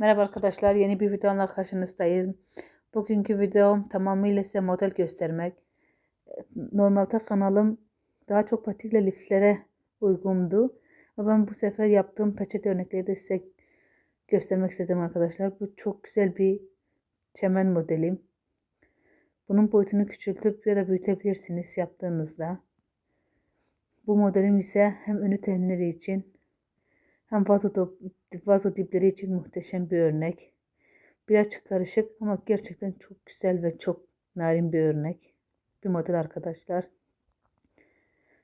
Merhaba arkadaşlar, yeni bir videomla karşınızdayım. Bugünkü videom tamamıyla size model göstermek. Normalde kanalım daha çok patikle liflere uygundu. Ama ben bu sefer yaptığım peçete örnekleri de size göstermek istedim arkadaşlar. Bu çok güzel bir çemen modelim. Bunun boyutunu küçültüp ya da büyütebilirsiniz yaptığınızda. Bu modelim ise hem önü tenleri için hem vazo, dipleri için muhteşem bir örnek. Birazcık karışık ama gerçekten çok güzel ve çok narin bir örnek. Bir model arkadaşlar.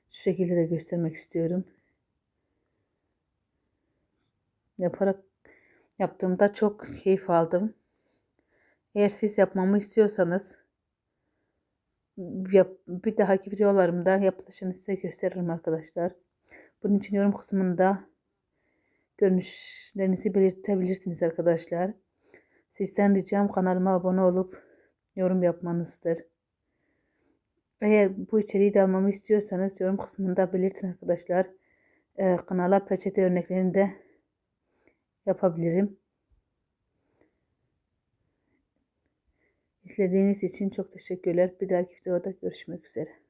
Şu şekilde de göstermek istiyorum. Yaparak yaptığımda çok keyif aldım. Eğer siz yapmamı istiyorsanız yap, bir dahaki videolarımda yapılışını size gösteririm arkadaşlar. Bunun için yorum kısmında görünüşlerinizi belirtebilirsiniz arkadaşlar. Sizden ricam kanalıma abone olup yorum yapmanızdır. Eğer bu içeriği de almamı istiyorsanız yorum kısmında belirtin arkadaşlar. Ee, kanala peçete örneklerini de yapabilirim. İzlediğiniz için çok teşekkürler. Bir dahaki videoda görüşmek üzere.